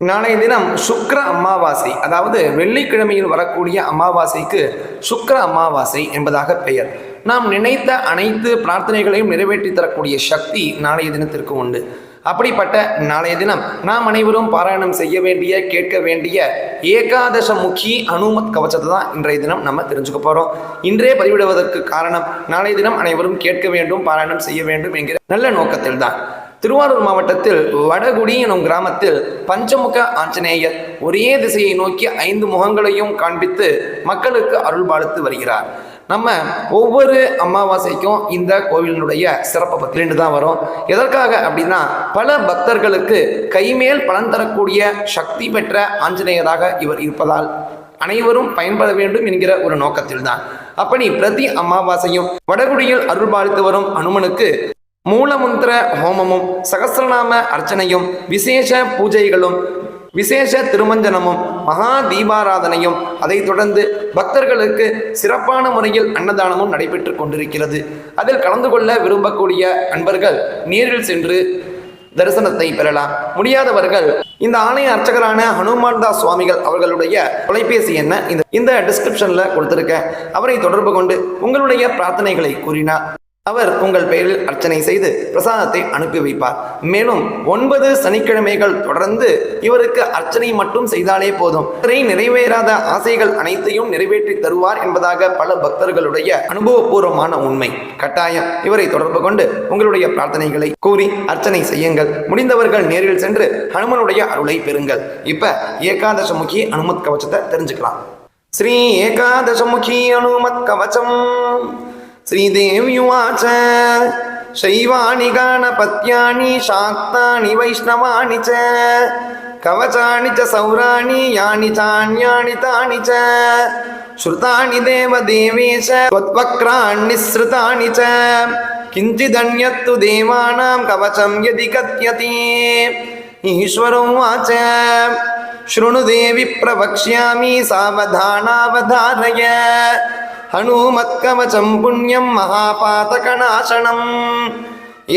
நாளைய தினம் சுக்கர அமாவாசை அதாவது வெள்ளிக்கிழமையில் வரக்கூடிய அமாவாசைக்கு சுக்கர அமாவாசை என்பதாக பெயர். நாம் நினைத்த அனைத்து பிரார்த்தனைகளையும் நிறைவேற்றி தரக்கூடிய சக்தி நாளைய தினத்திற்கு உண்டு. அப்படிப்பட்ட நாளைய தினம் நாம் அனைவரும் பாராயணம் செய்ய வேண்டிய கேட்க வேண்டிய ஏகாதச முக்கி அனுமத் கவச்சத்தை தான் இன்றைய தினம் நம்ம தெரிஞ்சுக்க போகிறோம் இன்றே பதிவிடுவதற்கு காரணம் நாளைய தினம் அனைவரும் கேட்க வேண்டும் பாராயணம் செய்ய வேண்டும் என்கிற நல்ல நோக்கத்தில் தான் திருவாரூர் மாவட்டத்தில் வடகுடி எனும் கிராமத்தில் பஞ்சமுக ஆஞ்சநேயர் ஒரே திசையை நோக்கி ஐந்து முகங்களையும் காண்பித்து மக்களுக்கு அருள் பாலித்து வருகிறார். நம்ம ஒவ்வொரு அமாவாசைக்கும் இந்த கோவிலினுடைய சிறப்பை பற்றிட்டு தான் வரும். எதற்காக அப்படின்னா பல பக்தர்களுக்கு கைமேல் பலன் தரக்கூடிய சக்தி பெற்ற ஆஞ்சநேயராக இவர் இருப்பதால் அனைவரும் பயன்பட வேண்டும் என்கிற ஒரு நோக்கத்தில் தான் அப்படி பிரதி அமாவாசையும் வடகுடியில் அருள்பாலித்து வரும் அனுமனுக்கு மூலமந்திர ஹோமமும் சகசிரநாம அர்ச்சனையும் விசேஷ பூஜைகளும் விசேஷ திருமஞ்சனமும் மகா தீபாராதனையும் அதைத் தொடர்ந்து பக்தர்களுக்கு சிறப்பான முறையில் அன்னதானமும் நடைபெற்று கொண்டிருக்கிறது. அதில் கலந்து கொள்ள விரும்பக்கூடிய அன்பர்கள் நேரில் சென்று தரிசனத்தை பெறலாம். முடியாதவர்கள் இந்த ஆலய அர்ச்சகரான ஹனுமான் தாஸ் சுவாமிகள் அவர்களுடைய தொலைபேசி என்ன இந்த இந்த டிஸ்கிரிப்ஷன்ல கொடுத்திருக்கேன். அவரை தொடர்பு கொண்டு உங்களுடைய பிரார்த்தனைகளை கூறினார். அவர் உங்கள் பெயரில் அர்ச்சனை செய்து பிரசாதத்தை அனுப்பி வைப்பார். மேலும் ஒன்பது சனிக்கிழமைகள் தொடர்ந்து இவருக்கு அர்ச்சனை மட்டும் செய்தாலே போதும். இவரை நிறைவேறாத ஆசைகள் அனைத்தையும் நிறைவேற்றி தருவார் என்பதாக பல பக்தர்களுடைய அனுபவபூர்வமான உண்மை. கட்டாயம் இவரை தொடர்பு கொண்டு உங்களுடைய பிரார்த்தனைகளை கூறி அர்ச்சனை செய்யுங்கள். முடிந்தவர்கள் நேரில் சென்று ஹனுமனுடைய அருளை பெறுங்கள். இப்ப ஏகாதசமுகி அனுமத் கவச்சத்தை தெரிஞ்சுக்கலாம். ஸ்ரீ ஏகாதசமுகி அனுமத் கவச்சம் श्रीदेव्युवाच शैवानि गणपत्यानि शाक्तानि वैष्णवानि च कवचानि च सौराणि यानि चान्यानि तानि च श्रुतानि देवदेवेश त्वत्वक्राण्निःसृतानि च किञ्चिदन्यत्तु देवानां कवचं यदि कथ्यते ईश्वरोवाच शृणु देवि प्रवक्ष्यामि सावधानावधारय हनूमत्कवचं पुण्यं महापातकनाशनम्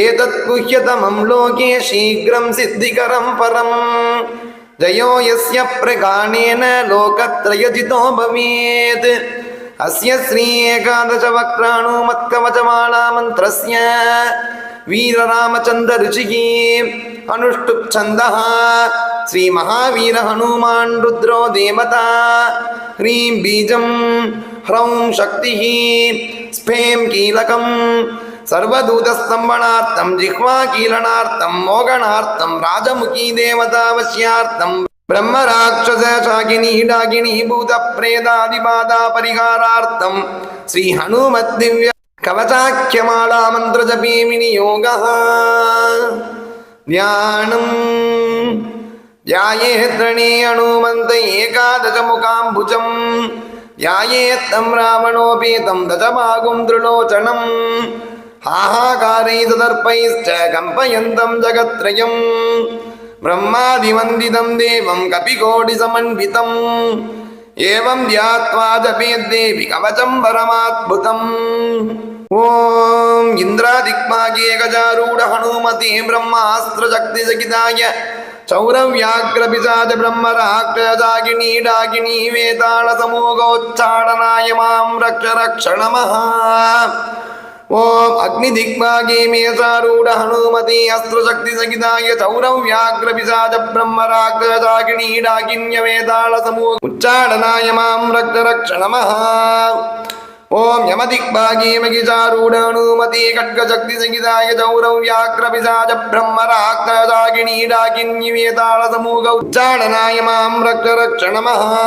एतत् गुह्यतमं लोके शीघ्रं सिद्धिकरं परम् जयो यस्य प्रगानेन लोकत्रयजितो भवेत् अस्य श्री एकादशवक्राणुमत्कवचमालामन्त्रस्य वीररामचन्द्रऋषिः अनुष्टुप्छन्दः श्रीमहावीरहनुमान् रुद्रो देवता ह्रीं बीजं ह्रौं शक्तिः स्फें कीलकं सर्वदूतस्तम्भनार्थं जिह्वाकीलनार्थं मोगणार्थं राजमुखी देवतावश्यार्थं ब्रह्मराक्षसशाकिनी डाकिनी भूतप्रेदादिबाधा परिहारार्थं श्रीहनुमद्दिव्य कवचाख्यमालामन्त्रजपे विनियोगः ध्यानम् ध्यायेत्रणे हनुमन्त एकादशमुखाम्बुजम् யாயேத்தம் ராவணோபீதம் தஜமாகும் திருலோச்சனம் ஆஹாகாரை ததர்ப்பைஷ்ட கம்பயந்தம் ஜகத்ரயம் பிரம்மாதிவந்திதம் தேவம் கபிகோடி சமன்விதம் ஏவம் தியாத்வா ஜபேத் தேவி கவச்சம் பரமாத்புதம் ஓம் இந்திராதிக்மாகே கஜாரூட ஹனுமதி பிரம்மாஸ்திர சக்தி சகிதாய சௌரவ்யாக்ரபிசாத பிரம்ம ராக்ஷதாகினி டாகினி வேதாள சமூகோச்சாடனாய மாம் ரக்ஷ ரக்ஷணமஹா ஓம் அக்னி திக்மாகி மேசாரூட ஹனுமதி அஸ்திரசக்தி சகிதாய சௌரவ்யாக்ரபிசாத பிரம்ம ராக்ஷதாகினி டாகின்ய வேதாள சமூக உச்சாடனாய மாம் ரக்ஷ ரக்ஷணமஹா ஓம் யமதிக்பாகீமகிசாரூடானுமதி கட்கசக்தி சகிதாய சௌரவ்யாக்ரபிசாஜ பிரம்மராக்ராகிணீடாகின்யிவேதாள சமூக உச்சாடனாய மாம் ரக்ஷ ரக்ஷணமஹா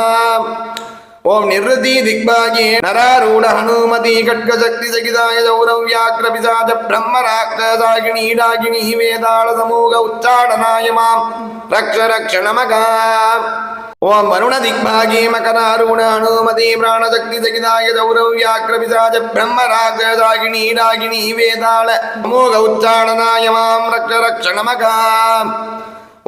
ஓம் நிருதி திக்பாகி நராரூட ஹனுமதி கட்கசக்தி சகிதாய சௌரவ்யாக்ரபிசாஜ பிரம்மராக்ராகிணீடாகிணி வேதாள சமூக உச்சாடனாய மாம் ஓம் வருணதிக்பாகி மகராருணானுமதி பிராணசக்தி சகிதாய சௌரவ்யாக்ரபிசாஜ பிரம்மராஜராகிணி ராகிணி வேதாள அமோக உச்சாடனாய மாம் ரக்ஷ ரக்ஷ நமகாம்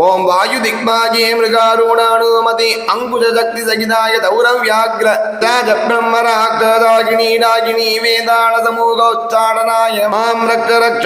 ஓம் வாயு திக்பாகி மிருகாருணானுமதி அங்குஜ சக்தி சகிதாய சௌரவ்யாக்ர ராஜ பிரம்மராஜராகிணி ராகிணி வேதாள சமூக உச்சாடனாய மாம் ரக்ஷ ரக்ஷ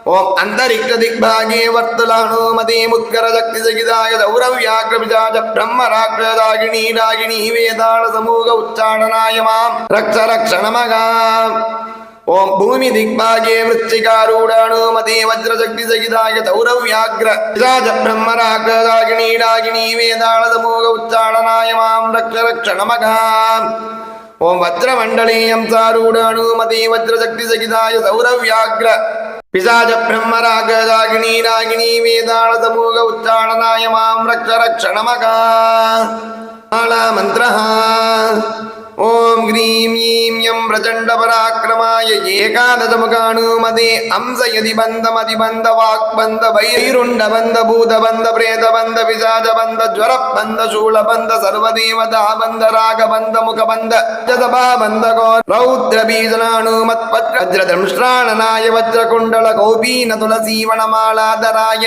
சமூக உச்சாடனாய மாம் ரக்ஷ ரக்ஷணமகா ஓம் அந்தரிக்ஷ திக்பாகே வர்த்தலானுமதி முத்கர சக்தி சகிதாய தௌரவ்யாக்ர பிசாஜ பிரம்மராக்கிரதாகினி ராகினி வேதாள சமூக உச்சாடனாய மாம் ரக்ஷ ரக்ஷணமகா ஓம் பூமி திக்பாகே விருச்சிகாரூடானுமதி வஜ்ரசக்தி சகிதாய தௌரவ்யாக்ர பிசாஜ பிரம்மராக்கிரதாகினி ராகினி வேதாள சமூக உச்சாடனாய மாம் ரக்ஷ ரக்ஷணமகா ஓம் வஜ்ரமண்டலீயம் சாரூடானுமதி வஜ்ரசக்தி சகிதாய சௌரவ்யாக்ர பிசாஜ பிரம்மராகதாகினி ராகினி வேதாள சமூக உச்சாரணாய மாம் ரக்ஷ ரக்ஷணமகா மாலா மந்திரः ஓம் க்ரீம் ஈம் எம் பிரச்சண்ட பராக்கிரமாய ஏகாதசமுகானுமதே அம்ச யதி பந்த மதி பந்த வாக் பந்த வைருண்ட பந்த பூத பந்த பிரேத பந்த பிசாஜ பந்த ஜுவர பந்த சூழ பந்த சர்வதேவதா பந்த ராக பந்த முக பந்த ஜதபா பந்த கோ ரௌத்ர பீஜனானு பீஜனானுமத் வஜ்ர தம்ஷ்ராணனாய வஜ்ர குண்டல கௌபீன துளசீவனமாலாதராய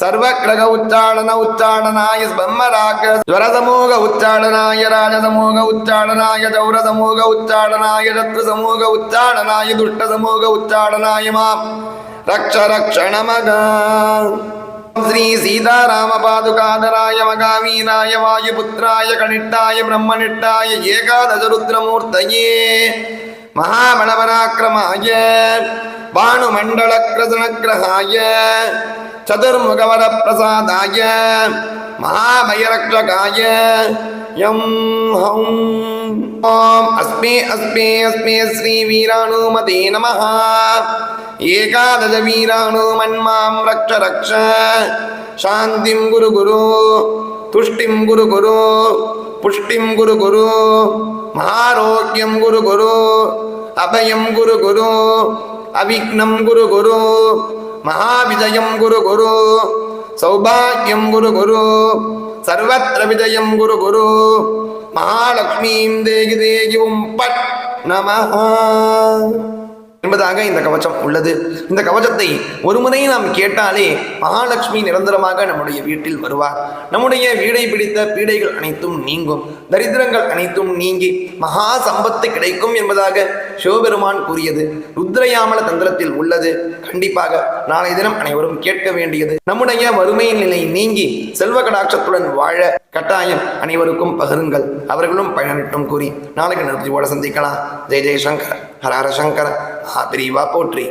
சர்வக்ரக உச்சாடன உச்சாடனாய பிரம்மராக ஸ்வரசமூக உச்சாடனாய ராஜசமூக உச்சாடனாய சௌரசமூக உச்சாடனாய சத்ரு சமூக உச்சாடனாய துஷ்ட சமூக உச்சாடனாய மாம். ரக்ஷ ரக்ஷணமகா ஸ்ரீ சீதாராம பாதுகாதராய மகாவீராய வாயுபுத்திராய கணிட்டாய பிரம்மனிட்டாய ஏகாதசருத்ரமூர்த்தயே. மகாபலபராக்கிரமாய. பானுமண்டலக்கிரசனக்கிரகாய சதுர்முகவர பிரசாதாய மகாபயரக்ஷகாய யம் ஹம் ஓம் அஸ்மே அஸ்மே அஸ்மே ஸ்ரீ வீராணுமதே நமः ஏகாதச வீராணுமன்மாம் ரக்ஷ ரக்ஷ. சாந்திம் குரு குரு துஷ்டிம் குரு குரு புஷ்டிம் குரு குரு மகாரோக்கியம் குரு குரு அபயம் குரு குரு அவிக்னம் குரு குரு மகாவிஜயம் குரு குரு சௌபாகியம் குரு குரு சர்வத்திர விஜயம் குரு குரு மகாலட்சுமீம் தேகி தேகி உம் பட் நமஹா. என்பதாக இந்த கவச்சம் உள்ளது. இந்த கவச்சத்தை ஒருமுறை நாம் கேட்டாலே மகாலட்சுமி நிரந்தரமாக நம்முடைய வீட்டில் வருவார். நம்முடைய வீடை பிடித்த பீடைகள் அனைத்தும் நீங்கும். தரித்திரங்கள் அனைத்தும் நீங்கி மகா சம்பத்து கிடைக்கும் என்பதாக சிவபெருமான் கூறியது. ருத்ரயாமல தந்திரத்தில் உள்ளது. கண்டிப்பாக நாளை தினம் அனைவரும் கேட்க வேண்டியது. நம்முடைய வறுமையின் நிலை நீங்கி செல்வ கடாட்சத்துடன் வாழ கட்டாயம் அனைவருக்கும் பகிருங்கள். அவர்களும் பயனட்டும் கூறி நாளைக்கு நிறுத்தியோட சந்திக்கலாம். ஜெய் ஜெய்சங்கர் ஹர ஹர சங்கர மகா பிரிவா போற்றி